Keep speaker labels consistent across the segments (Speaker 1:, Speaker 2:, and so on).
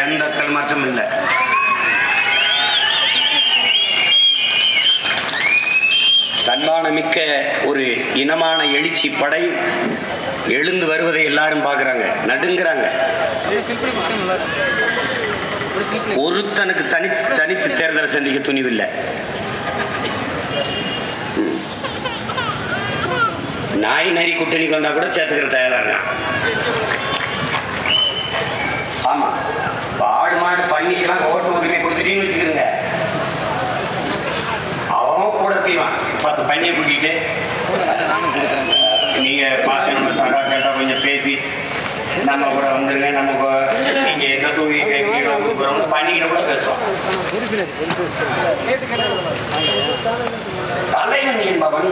Speaker 1: எந்த தடுமாற்றம் இல்லை. தன்மானமிக்க ஒரு இனமான எழுச்சி படை எழுந்து வருவதை எல்லாரும் பார்க்குறாங்க நடுங்கிறாங்க. ஒருத்தனுக்கு தனிச்சு தனிச்சு தேர்தலை சந்திக்க துணிவில்லை. நாய் நரி கூட்டணிக்கு வந்தா கூட சேர்த்துக்கிற தயாராக இருக்கான். ஆமா. மாடு பண்ணிக்கலாம் ஓட்டு உரிமை கொடுத்துட்டீங்கன்னு வச்சுக்கோங்க. அவன் கூட செய்வான் பத்து பண்ணியை கூட்டிட்டு. நீங்க பார்த்து நம்ம சகாக்கிட்ட கொஞ்சம் பேசி நம்ம கூட வந்துருங்க நம்ம நீங்க எந்த தொகுதி கேட்கிறீங்களோ பண்ணிக்கிட்ட கூட பேசுவோம். தலைவன் என்பவன்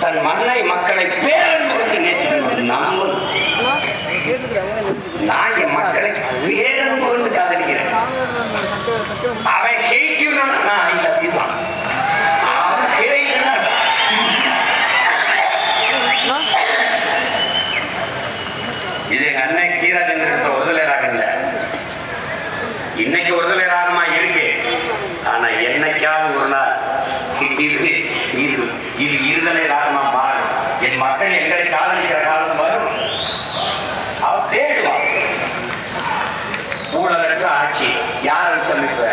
Speaker 1: தன் மண்ணை மக்களை பேரன்பு நேசிக்கிறது நாமும். நான் என் மக்களை பேரன்பு கொண்டு காதலிக்கிறேன். அவை ஹெய்க்கணும் நான் இல்ல அப்படிதான் அவன் ஹெய்க்கணும் இது எங்க அண்ணன் கீராஜேந்திரன் ஒருதலை ராகம் இல்ல இன்னைக்கு ஒருதலை ராகமா இருக்கு ஆனா என்னைக்காவது ஒரு நாள் இது இது இது இருதலை ராகமா மாறும் என் மக்கள் எங்களை காதலிக்கிற காலம் வரும் அவ தேடுவான் ஊழலற்ற ஆட்சி யார் வச்சமைப்ப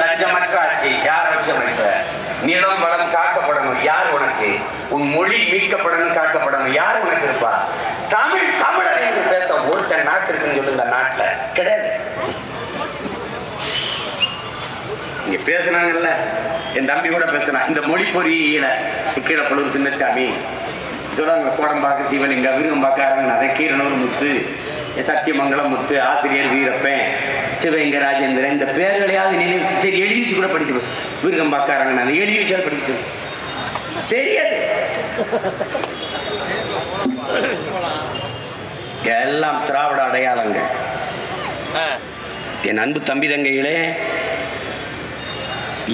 Speaker 1: லஞ்சமற்ற ஆட்சி யார் வச்சமைப்ப நிலம் வளம் காக்கப்படணும் யார் உனக்கு? உன் மொழி மீட்கப்படணும் காக்கப்படணும் யார் உனக்கு இருப்பா? தமிழ் தமிழர் என்று பேச ஒருத்தன் நாக்கு இருக்குன்னு சொல்லி இந்த நாட்டில். கிடையாது. இங்க பேசுனாங்கல்ல. என் தம்பி கூட பேசினா இந்த மொழி பொறியியல. கீழே பழுவு சின்னச்சாமி. சொல்லுவாங்க கோடம்பாக்க சிவலிங்க விருகம்பாக்க அதை கீரனூர் முத்து. சத்தியமங்கலம் முத்து ஆசிரியர் வீரப்பன் சிவகங்க ராஜேந்திரன் இந்த பேர்களையாவது நினைவு சரி எழுதி கூட படிச்சு விருகம்பாக்க நான் எழுதி வச்சாலும் படிச்சு தெரியாது. எல்லாம் திராவிட அடையாளங்கள் என் அன்பு தம்பி தங்கைகளே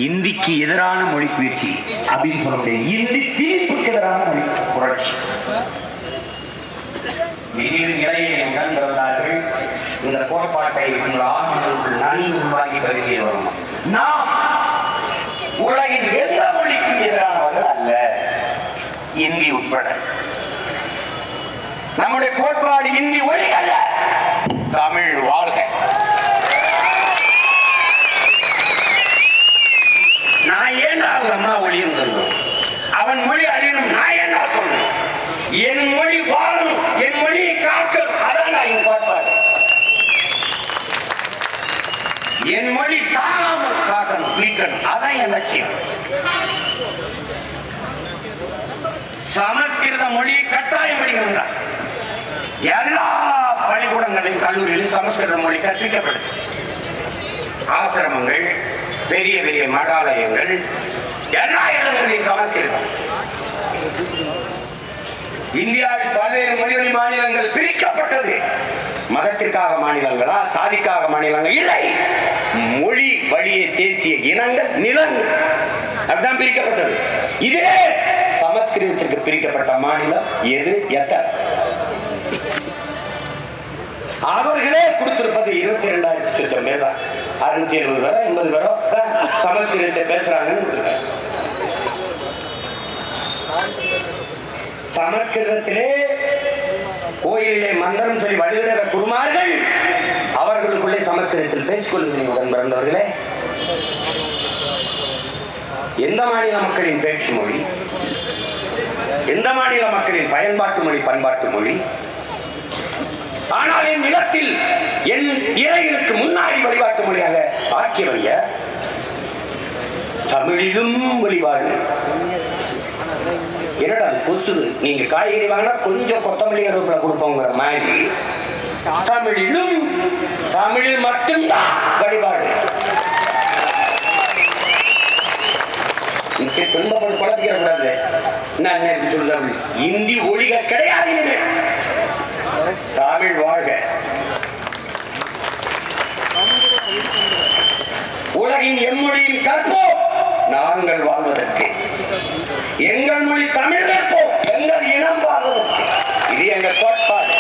Speaker 1: இந்திக்கு எதிரான மொழி பயிற்சி அப்படின்னு சொல்ல முடியாது. இந்தி திணிப்புக்கு எதிரான மொழி புரட்சி. உணர்ந்திருந்தார்கள் இந்த கோட்பாட்டை உங்கள் ஆன்மீகத்தில் நன்கு உருவாக்கி பரிசீலனை வரணும் நாம் உலகின் எந்த மொழிக்கும் எதிரானவர்கள் அல்ல இந்தி உட்பட. நம்முடைய கோட்பாடு இந்தி ஒளி அல்ல தமிழ் வாழ்க. நான் ஏன் அவங்க அம்மா ஒளியும் சொல்லணும் அவன் மொழி அழியணும் நான் என்ன சொல்லணும் என் மொழி வாழணும் என் மொழியை காக்கணும் அதான் நான் என் கோட்பாடு. என் மொழி சாகாமல் காக்கணும் மீட்கணும் அதான் என் லட்சியம். சமஸ்கிருத மொழியை கட்டாயம் படிக்கின்றார் எல்லா பள்ளிக்கூடங்களையும் கல்லூரியிலும் சமஸ்கிருத மொழி கற்பிக்கப்படுது. ஆசிரமங்கள் பெரிய பெரிய மடாலயங்கள் எல்லா இடங்களையும் சமஸ்கிருதம். இந்தியாவில் பல்வேறு மொழிவழி மாநிலங்கள் பிரிக்கப்பட்டது. மதத்திற்காக மாநிலங்களா சாதிக்காக மாநிலங்கள்? இல்லை. மொழி வழியே தேசிய இனங்கள் நிலங்கள் அப்படிதான் பிரிக்கப்பட்டது. இதே சமஸ்கிருதத்திற்கு பிரிக்கப்பட்ட மாநிலம் எது? எத்தனை. அவர்களே கொடுத்திருப்பது இருபத்தி இரண்டாயிரத்தி சுத்தம் பேர். தான் அறுநூத்தி எழுபது பேரோ எண்பது பேரோ? சமஸ்கிருதத்தை பேசுறாங்கன்னு சமஸ்கிருதத்திலே கோயிலே மந்திரம் சொல்லி வழிவிடுற குருமார்கள் அவர்களுக்குள்ளே சமஸ்கிருதத்தில் பேசிக்கொள்கிறீர்கள் உடன் பிறந்தவர்களே. எந்த மாநில மக்களின் பேச்சு மொழி? எந்த மாநில மக்களின் பயன்பாட்டு மொழி பண்பாட்டு மொழி? ஆனால் என் நிலத்தில் என் இறைகளுக்கு முன்னாடி வழிபாட்டு மொழியாக ஆக்கியவரிய தமிழிலும் வழிபாடு என்னடா அது கொசுறு? நீங்க காய்கறி வாங்கினா கொஞ்சம் கொத்தமல்லி கருவேப்பிலை கொடுப்போங்கிற மாதிரி. தமிழிலும் தமிழில் மட்டும்தான் வழிபாடு. நிச்சயம் துன்பப்பட்டு குழப்பிக்கிற கூடாது. நான் என்ன சொல்லுதான் இந்தி ஒழிக கிடையாது இனிமேல் தமிழ் வாழ்க. உலகின் எம்மொழியின் கற்போம். நாங்கள் வாழ்வதற்கு. எங்கள் மொழி தமிழ் கற்போம். எங்கள் இனம் வாழ்வதற்கு. இது எங்கள் கோட்பாடு.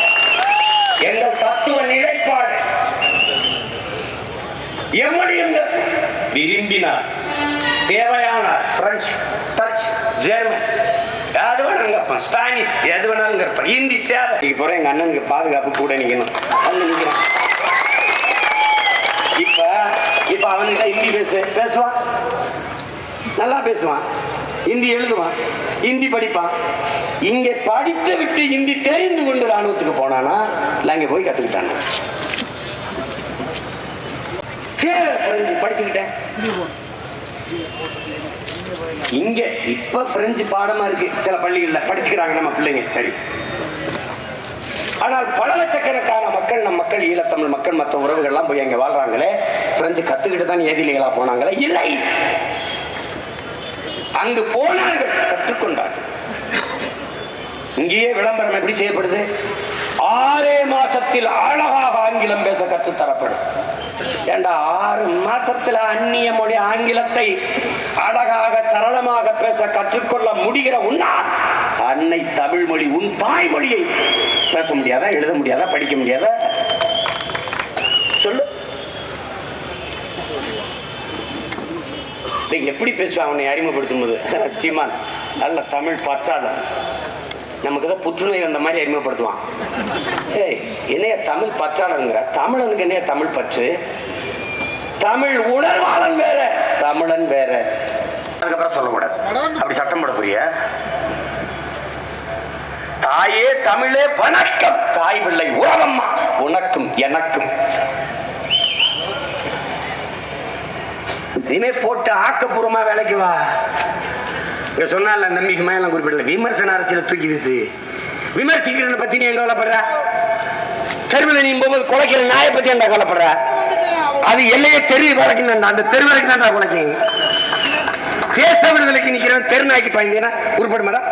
Speaker 1: எங்கள் தத்துவ நிலைப்பாடு. எம்மொழியும் கற்போம் விரும்பினார் தேவையானார் பிரெஞ்சு டச் ஜெர்மன் எது வேணாலும் கேட்பான். ஸ்பானிஷ் எது வேணாலும் கேட்பான். ஹிந்தி தேவை. இங்கே போகிற எங்கள் அண்ணனுக்கு பாதுகாப்பு கூட நிற்கணும் அண்ணன் நிக்கிறான். இப்போ இப்போ அவன்கிட்ட ஹிந்தி பேசு. பேசுவான். நல்லா பேசுவான். ஹிந்தி எழுதுவான். ஹிந்தி படிப்பான். இங்கே படித்து விட்டு ஹிந்தி தெரிந்து கொண்டு ராணுவத்துக்கு போனானா நான் அங்கே போய் கற்றுக்கிட்டாங்க படிச்சுக்கிட்டேன். இங்க இப்ப பிரெஞ்சு பாடமா இருக்கு. சில பள்ளிகள்ல படிச்சுக்கிறாங்க நம்ம பிள்ளைங்க. சரி. ஆனால் பல லட்சக்கணக்கான மக்கள் நம் மக்கள் ஈழத்தமிழ் மக்கள் மற்ற உறவுகள்லாம் போய் அங்க வாழ்றாங்களே. பிரெஞ்சு கத்துக்கிட்டு தான் ஏதிலிகளா போனாங்களே. இல்லை. அங்கு போனார்கள் கற்றுக்கொண்டார்கள். இங்கேயே விளம்பரம் எப்படி செய்யப்படுது? ஆறே மாசத்தில் அழகாக ஆங்கிலம் பேச கற்றுத்தரப்படும். ஏண்டா ஆறு மாசத்துல அந்நிய மொழி ஆங்கிலத்தை அழகாக சரளமாக பேச கற்றுக்கொள்ள முடிகிற உன்னால் அன்னை தமிழ் மொழி உன் தாய்மொழியை பேச முடியாதா எழுத முடியாதா படிக்க முடியாதா? சொல்லு. எப்படி பேசுவாங்க உன்னை அறிமுகப்படுத்தும் போது சீமான் நல்ல தமிழ் பற்றாளர் நமக்கு தான் புற்றுநோய் வந்த மாதிரி அறிமுகப்படுத்துவான். ஏய் என்னைய தமிழ் பற்றாளருங்கிற? தமிழனுக்கு என்னைய தமிழ் பற்று? தமிழ் உணர்வாளன் வேற. தமிழன் வேற. அதுக்கப்புறம் சொல்லக்கூடாது அப்படி சட்டம் போட புரிய தாயே தமிழே வணக்கம். தாய் பிள்ளை உறவம்மா. உனக்கும் எனக்கும். இனிமே போட்டு ஆக்கப்பூர்வமா வேலைக்கு வா. இங்க சொன்னால நம்பிக்கை மேலாம் குறிப்பிடல. விமர்சன அரசியல தூக்கி வீசு விமர்சிக்கிறத பத்தி நீ எங்க கவலைப்படுற? தெருவில் நீ போகும்போது குலைக்கிற நாயை பத்தி என்ன கவலைப்படுற? அது எல்லையே தெரு வரைக்கும் அந்த தெரு வரைக்கும் தான் குலைக்கு தேச விடுதலைக்கு நிக்கிறவன் தெரு நாய்க்கு பாய்ந்தீங்கன்னா உருப்பட மேடம்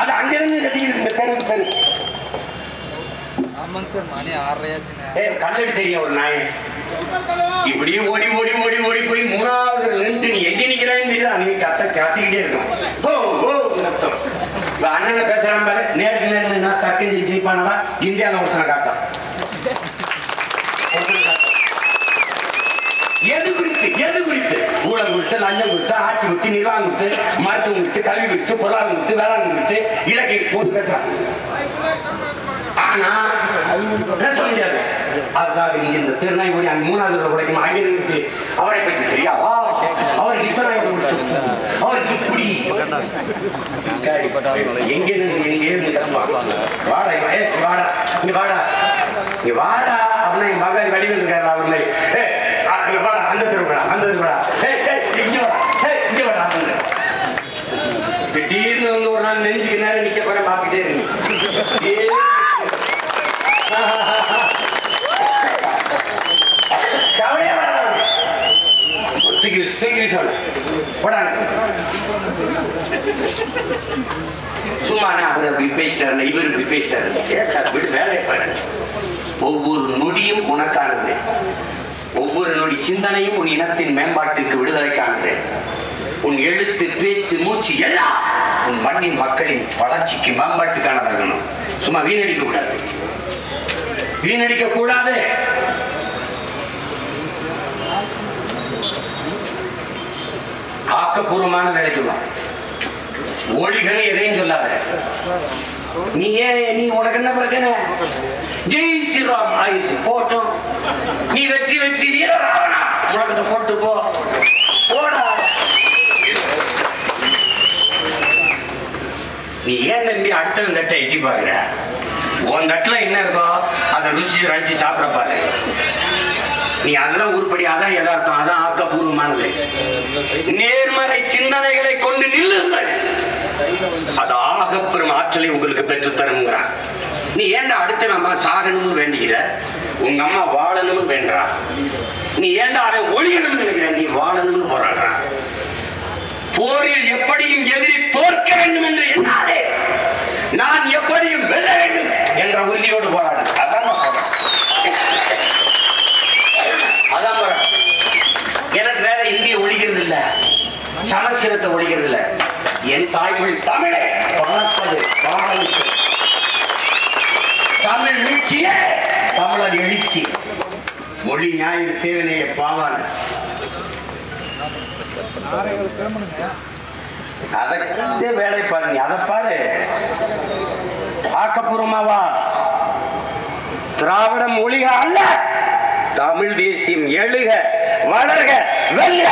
Speaker 1: அது அங்கிருந்து கட்டிக்கிட்டு இந்த தெரு தெரு
Speaker 2: ஆமாங்க சார் மணி ஆறரையாச்சுங்க.
Speaker 1: கல்லடி தெரியும் ஒரு நாய். இப்படியும் ஓடி ஓடி ஓடி ஓடி போய் மூணாவது நின்று நீ எங்க நிக்கிறான்னு தெரியல அன்னைக்கு கத்த சாத்திக்கிட்டே இருக்கும் ஓ ஓ அர்த்தம் இப்ப அண்ணனை பேசுறான் பாரு. நேருக்கு நேர் நான் தக்கஞ்சி ஜெயிப்பானடா இந்தியாவில் ஒருத்தனை காட்டான். எது குறித்து? எது குறித்து? ஊழல் குறித்து லஞ்சம் குறித்து ஆட்சி குறித்து நிர்வாகம் குறித்து மருத்துவம் குறித்து கல்வி குறித்து பொருளாதாரம் குறித்து வேளாண் குறித்து இலக்கை போட்டு பேசுறான். ஆனா பேச முடியாது. அதுக்காக இங்க இந்த திருநாய்மொழி அங்க மூணாவது தடவை உடைக்கும் அங்கிருந்து அவரை பற்றி தெரியாவா அவருக்கு இத்தனை அவருக்கு இப்படி? எங்க இருந்து எங்க இருந்து கிளம்புவாங்க வாடா ஏய், வாடா இங்க வாடா. இங்க வாடா அப்படின்னா என் மகன் வடிவில் இருக்காரு அவர் மாதிரி ஏய், ஆ, இங்க வாடா அந்த தெருவுடா அந்த தெருவுடா ஏய் ஏய் இங்க வாடா ஏய் இங்க வாடா அப்படின்னு. திடீர்னு வந்து ஒரு நாள் நெஞ்சுக்கு நேரம் நிக்க போற பார்த்துட்டே இருக்கு ஏய். கவலையே வேண்டாம். தூக்கி வீசு, தூக்கி வீசு அவனை. போடா. சும்மா நான் அவர் அப்படி பேசிட்டாருல இவர் இப்படி பேசிட்டாரு. ஏன் விடு வேலையை பாரு. ஒவ்வொரு நொடியும் உனக்கானது. ஒவ்வொரு நொடி சிந்தனையும் உன் இனத்தின் மேம்பாட்டிற்கு விடுதலைக்கானது. உன் எழுத்து பேச்சு மூச்சு எல்லாம் உன் மண்ணின் மக்களின் வளர்ச்சிக்கு மேம்பாட்டுக்கானதாக இருக்கணும் சும்மா வீணடிக்க கூடாது. வீணடிக்க கூடாது. ஆக்கப்பூர்வமான வேலைக்கு வா. ஒளிகள் எதையும் சொல்லாத. நீ ஏன் நீ உனக்கு என்ன பிரச்சனை? ஜெய் ஸ்ரீராம் ஆயுஷ் போட்டோம் நீ வெற்றி வெற்றி வீர உனக்கு போட்டு போ. போடா. நீ ஏன் தம்பி அடுத்தவன் தட்டை எட்டி பாக்குற உன் தட்டுல என்ன இருக்கோ அதை ருசி ரசிச்சு சாப்பிட பாரு. நீ அதெல்லாம் உருப்படி அதான் யதார்த்தம் அதான் ஆக்கப்பூர்வமானது. நேர்மறை சிந்தனைகளை கொண்டு நில்லுங்கள் அது சொல்லி உங்களுக்கு பெற்று தருங்கிறான் நீ ஏன்டா அடுத்து நம்ம சாகணும்னு வேண்டிக்கிற உங்க அம்மா வாழணும்னு வேண்டா நீ ஏன்டா அவன் ஒழியணும்னு நினைக்கிற? நீ வாழணும்னு போராடுறான் போரில் எப்படியும் எதிரி தோற்க வேண்டும் என்று எண்ணாதே. நான் எப்படியும் வெல்ல வேண்டும் என்ற உறுதியோடு போராடு. அதான் அதான் எனக்கு வேற இந்திய ஒழிக்கிறது இல்ல சமஸ்கிருதத்தை ஒழிக்கிறது இல்ல என் தாய்மொழி தமிழை வளர்ப்பது பாடலுக்கு தமிழ் மீட்சியே தமிழர் எழுச்சி மொழி ஞாயிறு தேவனைய பாவான. அதே வேலை பாரு நீ அதை பாரு. ஆக்கப்பூர்வமாவா திராவிட மொழிக அல்ல தமிழ் தேசியம் எழுக வளர்க வெள்ள